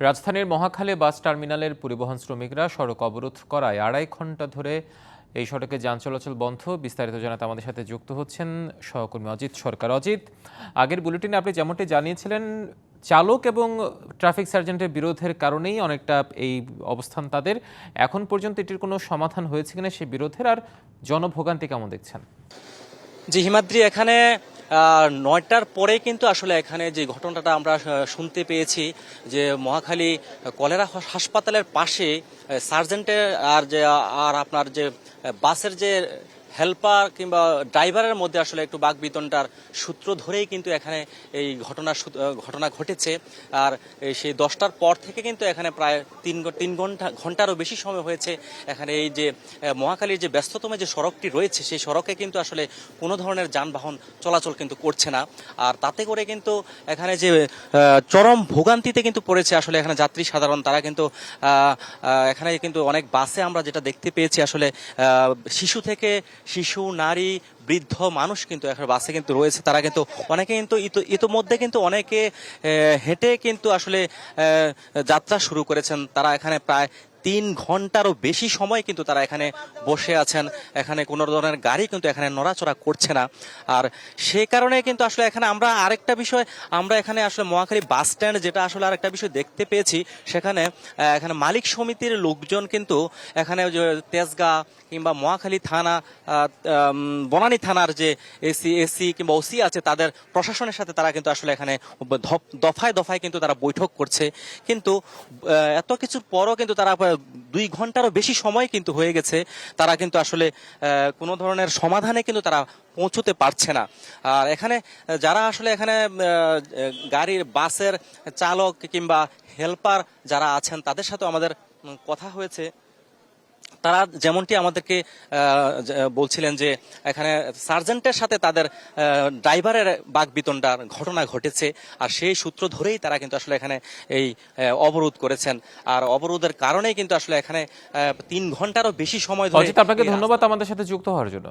রাজধানীর মহাখালী বাস টার্মিনালের পরিবহন শ্রমিকরা সড়ক অবরোধ করায় আড়াই ঘণ্টা ধরে এই সড়কে যান চলাচল বন্ধ। বিস্তারিত জানাতে আমাদের সাথে যুক্ত হচ্ছেন সহকর্মী অজিত সরকার। অজিত, আগের বুলেটিনে আপনি যেমনটি জানিয়েছিলেন, চালক এবং ট্রাফিক সার্জেন্টের বিরোধের কারণেই অনেকটা এই অবস্থান তাদের। এখন পর্যন্ত এটির কোনো সমাধান হয়েছে কিনা সেই বিরোধের, আর জনভোগান্তি কেমন দেখছেন? জি, হিমাদ্রি, এখানে নয়টার পরে কিন্তু আসলে এখানে যে ঘটনাটা আমরা শুনতে পেয়েছি যে মহাখালী কলেরা হাসপাতালের পাশে সার্জেন্টের আর যে আর আপনার যে বাসের যে হেল্পার কিংবা ড্রাইভারের মধ্যে আসলে একটু বাগবিতনটার সূত্র ধরেই কিন্তু এখানে এই ঘটনা ঘটনা ঘটেছে। আর সেই দশটার পর থেকে কিন্তু এখানে প্রায় তিন তিন ঘণ্টা ঘন্টারও বেশি সময় হয়েছে। এখানে এই যে মহাকালীর যে ব্যস্ততম যে সড়কটি রয়েছে, সেই সড়কে কিন্তু আসলে কোনো ধরনের যানবাহন চলাচল কিন্তু করছে না। আর তাতে করে কিন্তু এখানে যে চরম ভোগান্তিতে কিন্তু পড়েছে আসলে এখানে যাত্রী সাধারণ। তারা কিন্তু এখানে কিন্তু অনেক বাসে আমরা যেটা দেখতে পেয়েছি আসলে শিশু থেকে শিশু, নারী, বৃদ্ধ মানুষ কিন্তু এখন বাসে কিন্তু রয়েছে। তারা কিন্তু অনেকে কিন্তু ইতো- ইতোমধ্যে কিন্তু অনেকে হেঁটে কিন্তু আসলে যাত্রা শুরু করেছেন। তারা এখানে প্রায় তিন ঘন্টারও বেশি সময় কিন্তু তারা এখানে বসে আছেন। এখানে কোনো ধরনের গাড়ি কিন্তু এখানে নড়াচড়া করছে না। আর সে কারণে কিন্তু আসলে এখানে আমরা আরেকটা বিষয়, আমরা এখানে আসলে মহাখালী বাস স্ট্যান্ড যেটা আসলে আরেকটা বিষয় দেখতে পেয়েছি। সেখানে এখানে মালিক সমিতির লোকজন কিন্তু এখানে তেজগাঁ কিংবা মহাখালী থানা বনানী থানার যে এসি এসি কিংবা ওসি আছে, তাদের প্রশাসনের সাথে তারা কিন্তু আসলে এখানে দফায় দফায় কিন্তু তারা বৈঠক করছে। কিন্তু এত কিছুর পরও কিন্তু তারা দুই ঘন্টারও বেশি সময় কিন্তু হয়ে গেছে। তারা কিন্তু আসলে কোনো ধরনের সমাধানে কিন্তু তারা পৌঁছতে পারছে না। আর এখানে, যারা আসলে এখানে গাড়ির বাসের চালক কিংবা হেল্পার যারা আছেন, তাদের সাথে আমাদের কথা হয়েছে। তারা যেমনটি আমাদেরকে বলছিলেন যে এখানে সার্জেন্টের সাথে তাদের ড্রাইভারের বাগবিতনটার ঘটনা ঘটেছে আর সেই সূত্র ধরেই তারা কিন্তু আসলে এখানে এই অবরোধ করেছেন। আর অবরোধের কারণেই কিন্তু আসলে এখানে তিন ঘন্টারও বেশি সময় ধরে আপনাকে ধন্যবাদ আমাদের সাথে যুক্ত হওয়ার জন্য।